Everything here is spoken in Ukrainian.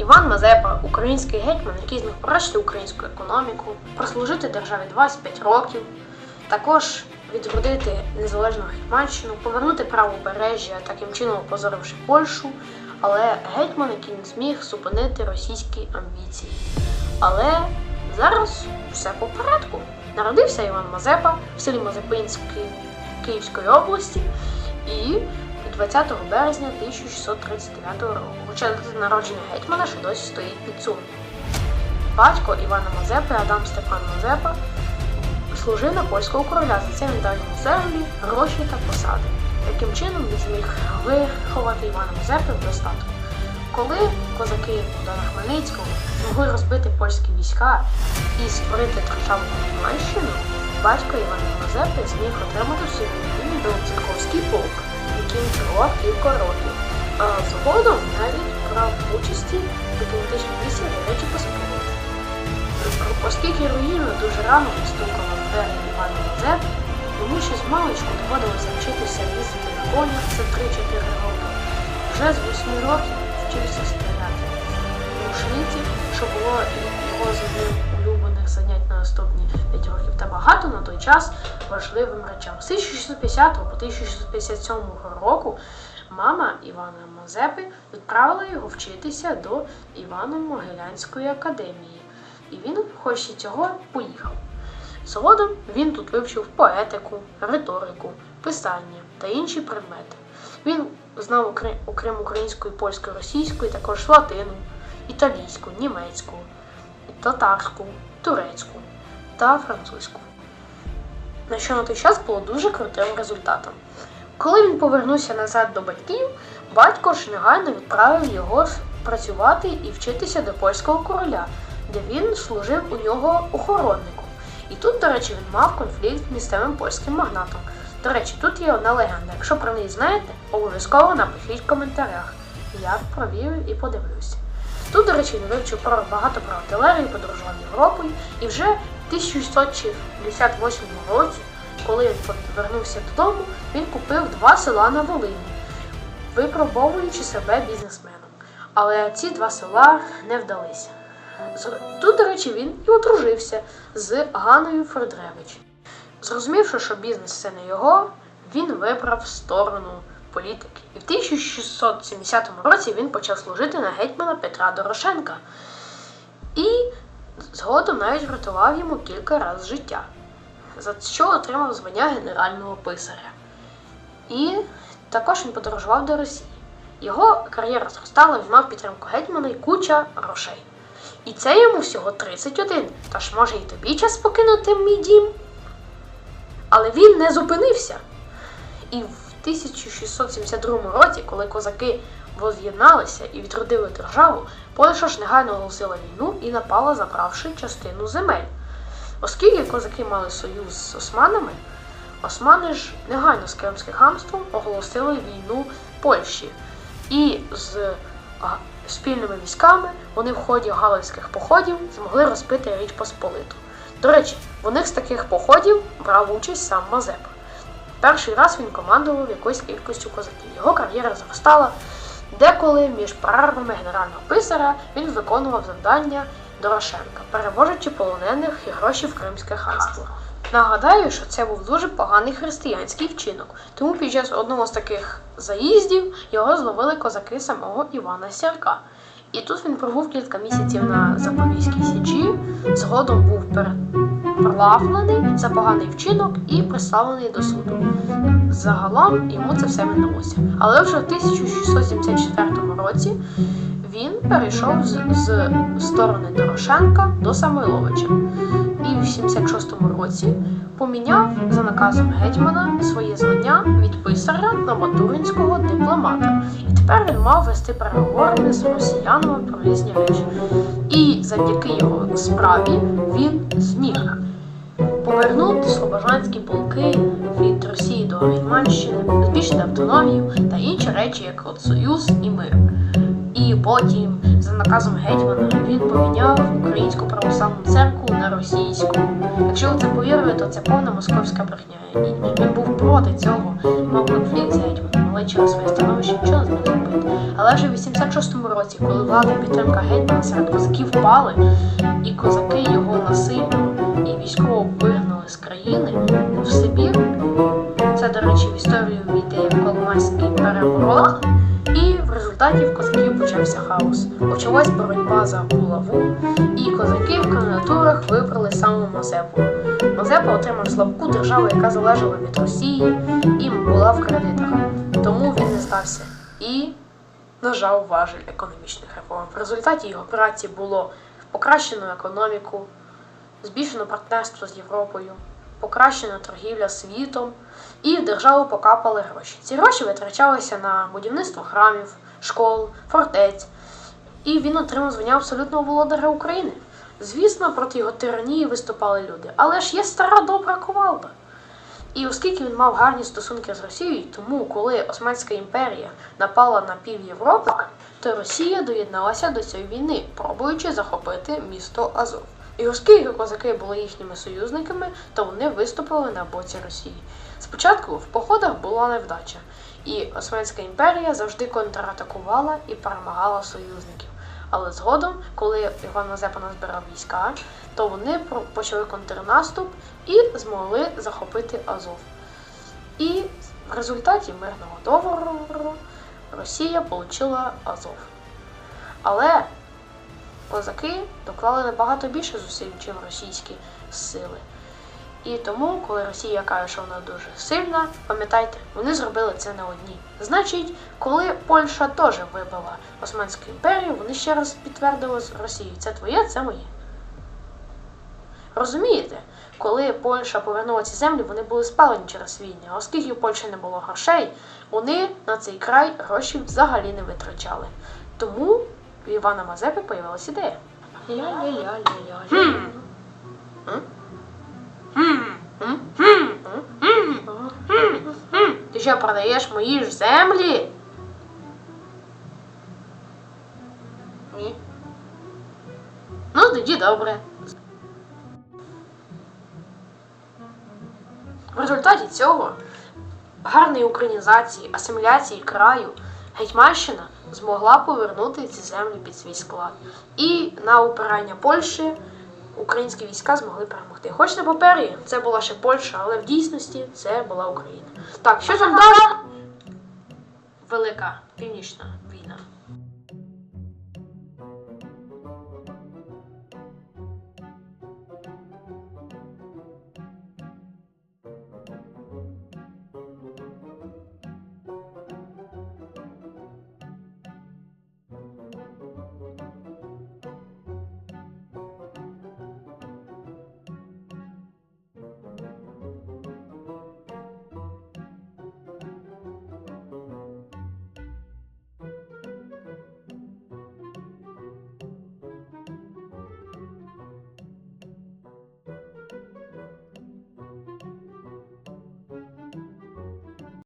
Іван Мазепа, український гетьман, який зміг покращити українську економіку, прослужити державі 25 років, також відродити незалежну Гетьманщину, повернути правобережжя, таким чином опозоривши Польщу, але гетьман, який не зміг зупинити російські амбіції. Але зараз все по порядку. Народився Іван Мазепа в селі Мазепинській Київської області і 20 березня 1639 року. Хоча дата народження гетьмана ще досі стоїть під сумнівом. Батько Івана Мазепи, Адам Степан Мазепа, служив на польського короля. За це він дав йому землі, гроші та посади. Таким чином він зміг виховати Івана Мазепи в достатку. Коли козаки Богдана Хмельницького змогли розбити польські війська і створити державну Гетьманщину, батько Івана Мазепи зміг отримати в собі Білоцерковський полк, керував кілька років. А згодом навіть брав участі в дипломатичній місії Речі Посполити. Оскільки руїна дуже рано постукала в двері Івана Мазепи, йому ще з маличку доводилося вчитися їздити на конях це 3-4 роки. Вже з 8 років вчився стріляти. Рушниці, що було його з багато на той час важливим речам. З 1650 по 1657 року мама Івана Мазепи відправила його вчитися до Івано-Могилянської академії. І він, хоч і цього, поїхав. Згодом він тут вивчив поетику, риторику, писання та інші предмети. Він знав, окрім української, польської, російської, також латину, італійську, німецьку, татарську, турецьку та французьку. На що на той час було дуже крутим результатом. Коли він повернувся назад до батьків, батько ж негайно відправив його працювати і вчитися до польського короля, де він служив у нього охоронником. І тут, до речі, він мав конфлікт з місцевим польським магнатом. До речі, тут є одна легенда. Якщо про неї знаєте, обов'язково напишіть в коментарях. Я провірю і подивлюся. Тут, до речі, він вивчив про багато про артилерію, подорожував Європою, і вже 1668 році, коли він повернувся додому, він купив два села на Волині, випробовуючи себе бізнесменом. Але ці два села не вдалися. Тут, до речі, він і одружився з Ганною Фредревич. Зрозумівши, що бізнес це не його, він вибрав сторону політики. І в 1670 році він почав служити на гетьмана Петра Дорошенка. І згодом навіть врятував йому кілька разів життя, за що отримав звання генерального писаря. І також він подорожував до Росії. Його кар'єра зростала, він мав підтримку гетьмана і куча грошей. І це йому всього 31, тож може і тобі час покинути мій дім. Але він не зупинився. І в 1672 році, коли козаки воз'єдналися і відродили державу, Польща ж негайно оголосила війну і напала, забравши частину земель. Оскільки козаки мали союз з османами, османи ж негайно з Кримським ханством оголосили війну Польщі. І з спільними військами вони в ході галицьких походів змогли розбити Річ Посполиту. До речі, в одних з таких походів брав участь сам Мазепа. Перший раз він командував якоюсь кількістю козаків. Його кар'єра зростала. Деколи між перервами генерального писаря він виконував завдання Дорошенка, перевозячи полонених і гроші в Кримське ханство. Нагадаю, що це був дуже поганий християнський вчинок, тому під час одного з таких заїздів його зловили козаки самого Івана Сірка. І тут він пробув кілька місяців на Запорізькій січі, згодом був переплавлений за поганий вчинок і приславлений до суду. Загалом йому це все вдалося. Але вже в 1674 році він перейшов з, з сторони Дорошенка до Самойловича. І в 76-му році поміняв за наказом гетьмана своє звання від писаря на матуринського дипломата. І тепер він мав вести переговори з росіянами про різні речі. І завдяки його справі він зміг повернути слобожанські полки від Росії до Гетьманщини, збільшити автономію та інші речі, як от союз і мир. І потім, за наказом гетьмана, він поміняв українську православну церкву на російську. Якщо ви це повірили, то це повна московська брехня. І Він був проти цього, мав конфлікт з гетьманом. Але через своє становище нічого не зміг зробити. Але вже в 86-му році, коли влада підтримка гетьмана серед козаків впали, і козаки його насильно військово вигнали з країни в Сибір, це, до речі, в історію війде як Коломайський переворот, і в результаті в козаків почався хаос. Почалась боротьба за булаву, і козаки в кандидатурах вибрали саме Мазепу. Мазепа отримав слабку державу, яка залежала від Росії і була в кредитах. Тому він не здався і нажав важель економічних реформ. В результаті його праці було покращено економіку, збільшено партнерство з Європою, покращена торгівля світом, і в державу покапали гроші. Ці гроші витрачалися на будівництво храмів, школ, фортець, і він отримав звання абсолютного володаря України. Звісно, проти його тиранії виступали люди, але ж є стара добра ковалда. І оскільки він мав гарні стосунки з Росією, тому коли Османська імперія напала на пів Європи, то Росія доєдналася до цієї війни, пробуючи захопити місто Азов. І оскільки козаки були їхніми союзниками, то вони виступили на боці Росії. Спочатку в походах була невдача, і Османська імперія завжди контратакувала і перемагала союзників. Але згодом, коли Іван Мазепа назбирав війська, то вони почали контрнаступ і змогли захопити Азов. І в результаті мирного договору Росія отримала Азов. Але козаки доклали набагато більше зусиль, ніж російські сили. І тому, коли Росія каже, що вона дуже сильна, пам'ятайте, вони зробили це не одні. Значить, коли Польща теж вибила Османську імперію, вони ще раз підтвердили з Росією, це твоє, це моє. Розумієте, коли Польща повернула ці землі, вони були спалені через війни. А оскільки в Польщі не було грошей, вони на цей край гроші взагалі не витрачали. Тому в Івана Мазепи появилась ідея. Ля-ля-ля-ля-ля. Ти що продаєш мої землі? Ну, тоді добре. В результаті цього гарної українізації, асиміляції краю Гетьманщина змогла повернути ці землі під свій склад. І на упирання Польщі українські війська змогли перемогти. Хоч на папері це була ще Польща, але в дійсності це була Україна. Так, що там далі? Велика Північна війна.